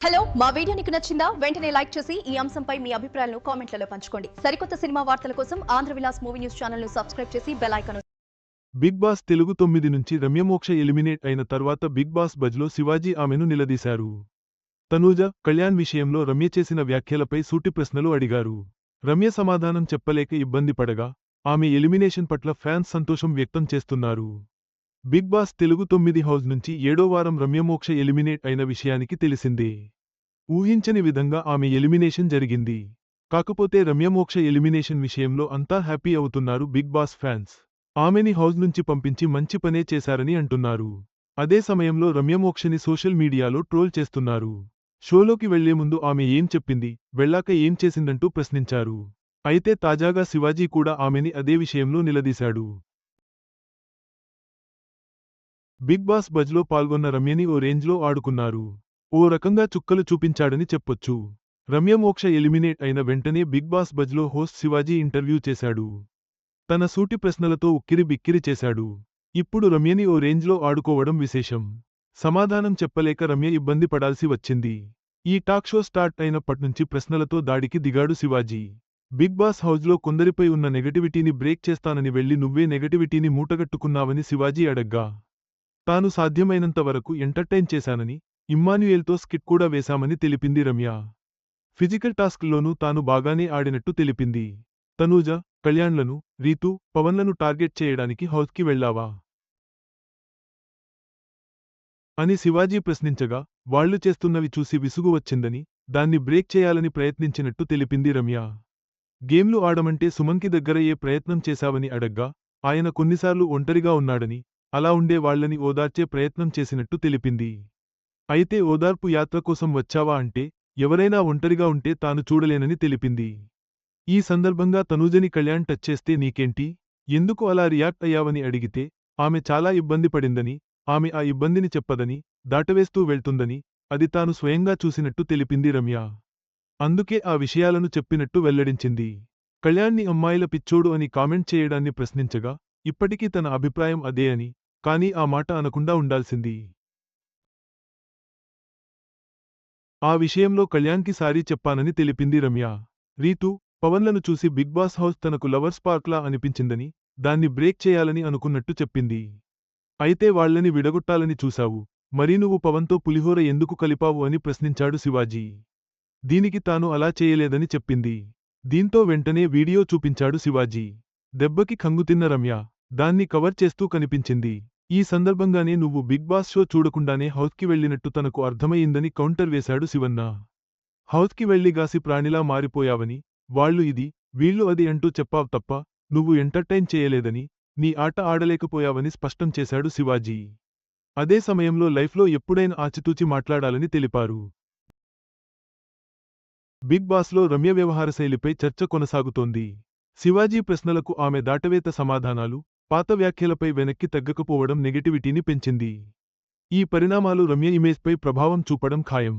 Hello మా video నీకు నచ్చిందా? వెంటనే లైక్ చేసి ఈ అంశంపై మీ అభిప్రాయాలను కామెంట్లలో పంచుకోండి. సరికొత్త సినిమా వార్తల కోసం ఆంధ్ర విలాస్ మూవీ న్యూస్ ఛానల్ను సబ్స్క్రైబ్ చేసి bell icon Bigg Boss Telugu తొమ్మిది నుంచి రమ్యమోక్ష ఎలిమినేట్ అయిన తర్వాత బిగ్ బాస్ బజ్లో శివాజీ ఆమెను నిలదీశారు. తనూజ కళ్యాణ్ విషయంలో రమ్య చేసిన వ్యాఖ్యలపై సూటి ప్రశ్నలు అడిగారు. రమ్య సమాధానం చెప్పలేక ఇబ్బంది పడగా ఆమె ఎలిమినేషన్ పట్ల ఫ్యాన్స్ సంతోషం వ్యక్తం చేస్తున్నారు. బిగ్ బాస్ తెలుగు తొమ్మిది హౌస్ నుంచి ఏడో వారం రమ్యమోక్ష ఎలిమినేట్ అయిన విషయానికి తెలిసిందే. ఊహించని విధంగా ఆమె ఎలిమినేషన్ జరిగింది. కాకపోతే రమ్యమోక్ష ఎలిమినేషన్ విషయంలో అంతా హ్యాపీ అవుతున్నారు బిగ్ బాస్ ఫ్యాన్స్. ఆమెని హౌస్ నుంచి పంపించి మంచి పనే చేశారని అంటున్నారు. అదే సమయంలో రమ్యమోక్షని సోషల్ మీడియాలో ట్రోల్ చేస్తున్నారు. షోలోకి వెళ్ళే ముందు ఆమె ఏం చెప్పింది వెళ్ళాక ఏం చేసిందంటూ ప్రశ్నించారు. అయితే తాజాగా శివాజీ కూడా ఆమెని అదే విషయంలో నిలదీశాడు. బిగ్ బాస్ బజ్లో పాల్గొన్న రమ్యని ఓ రేంజ్లో ఆడుకున్నారు. ఓ రకంగా చుక్కలు చూపించాడని చెప్పొచ్చు. రమ్య మోక్ష ఎలిమినేట్ అయిన వెంటనే బిగ్ బాస్ బజ్లో హోస్ట్ శివాజీ ఇంటర్వ్యూ చేశాడు. తన సూటి ప్రశ్నలతో ఉక్కిరి బిక్కిరి చేశాడు. ఇప్పుడు రమ్యని ఓ రేంజ్లో ఆడుకోవడం విశేషం. సమాధానం చెప్పలేక రమ్య ఇబ్బంది పడాల్సి వచ్చింది. ఈ టాక్ షో స్టార్ట్ అయినప్పట్నుంచి ప్రశ్నలతో దాడికి దిగాడు శివాజీ. బిగ్ బాస్ హౌజ్లో కొందరిపై ఉన్న నెగటివిటీని బ్రేక్ చేస్తానని వెళ్ళి నువ్వే నెగటివిటీని మూటగట్టుకున్నావని శివాజీ అడగ్గా. తాను సాధ్యమైనంత వరకు ఎంటర్టైన్ చేశానని ఇమ్మాన్యుయేల్తో స్కిట్ కూడా వేశామని తెలిపింది రమ్య. ఫిజికల్ టాస్క్లోనూ తాను బాగానే ఆడినట్టు తెలిపింది. తనూజ కళ్యాణ్లను రీతు పవన్లను టార్గెట్ చేయడానికి హౌస్కి వెళ్ళావా అని శివాజీ ప్రశ్నించగా వాళ్ళు చేస్తున్నవి చూసి విసుగు వచ్చిందని దాన్ని బ్రేక్ చేయాలని ప్రయత్నించినట్టు తెలిపింది రమ్య. గేమ్లు ఆడమంటే సుమన్కి దగ్గర ఏ ప్రయత్నం చేశావని అడగ్గా ఆయన కొన్నిసార్లు ఒంటరిగా ఉన్నాడని అలా ఉండే వాళ్ళని ఓదార్చే ప్రయత్నం చేసినట్టు తెలిపింది. అయితే ఓదార్పు యాత్ర కోసం వచ్చావా అంటే ఎవరైనా ఒంటరిగా ఉంటే తాను చూడలేనని తెలిపింది. ఈ సందర్భంగా తనూజని కళ్యాణ్ టచ్ చేస్తే నీకేంటి? ఎందుకు అలా రియాక్ట్ అయ్యావని అడిగితే ఆమె చాలా ఇబ్బంది పడిందని ఆమె ఆ ఇబ్బందిని చెప్పదని దాటవేస్తూ వెళ్తుందని అది తాను స్వయంగా చూసినట్టు తెలిపింది రమ్య. అందుకే ఆ విషయాలను చెప్పినట్టు వెల్లడించింది. కళ్యాణ్ని అమ్మాయిల పిచ్చోడు అని కామెంట్ చేయడాన్ని ప్రశ్నించగా ఇప్పటికీ తన అభిప్రాయం అదే అని కానీ ఆ మాట అనకుండా ఉండాల్సింది. ఆ విషయంలో కళ్యాణ్కి సారీ చెప్పానని తెలిపింది రమ్య. రీతు పవన్లను చూసి బిగ్ బాస్ హౌస్ తనకు లవర్స్ పార్క్లా అనిపించిందని దాన్ని బ్రేక్ చేయాలని అనుకున్నట్టు చెప్పింది. అయితే వాళ్ళని విడగొట్టాలని చూశావు. మరి నువ్వు పవన్తో పులిహోర ఎందుకు కలిపావు అని ప్రశ్నించాడు శివాజీ. దీనికి తాను అలా చేయలేదని చెప్పింది. దీంతో వెంటనే వీడియో చూపించాడు శివాజీ. దెబ్బకి ఖంగుతిన్న రమ్య. దాన్ని కవర్ చేస్తూ కనిపించింది. ఈ సందర్భంగానే నువ్వు బిగ్ బాస్ షో చూడకుండానే హౌస్కి వెళ్ళినట్టు తనకు అర్థమయ్యిందని కౌంటర్ వేశాడు శివన్న. హౌస్కి వెళ్ళి గాసి ప్రాణిలా మారిపోయావని వాళ్ళు ఇది వీళ్ళు అది అంటూ చెప్పావు తప్ప నువ్వు ఎంటర్టైన్ చేయలేదని నీ ఆట ఆడలేకపోయావని స్పష్టం చేశాడు శివాజీ. అదే సమయంలో లైఫ్లో ఎప్పుడైనా ఆచితూచి మాట్లాడాలని తెలిపారు. బిగ్ బాస్లో రమ్య వ్యవహార శైలిపై చర్చ కొనసాగుతోంది. శివాజీ ప్రశ్నలకు ఆమె దాటవేత సమాధానాలు పాత వ్యాఖ్యలపై వెనక్కి తగ్గకపోవడం నెగటివిటీని పెంచింది. ఈ పరిణామాలు రమ్య ఇమేజ్పై ప్రభావం చూపడం ఖాయం.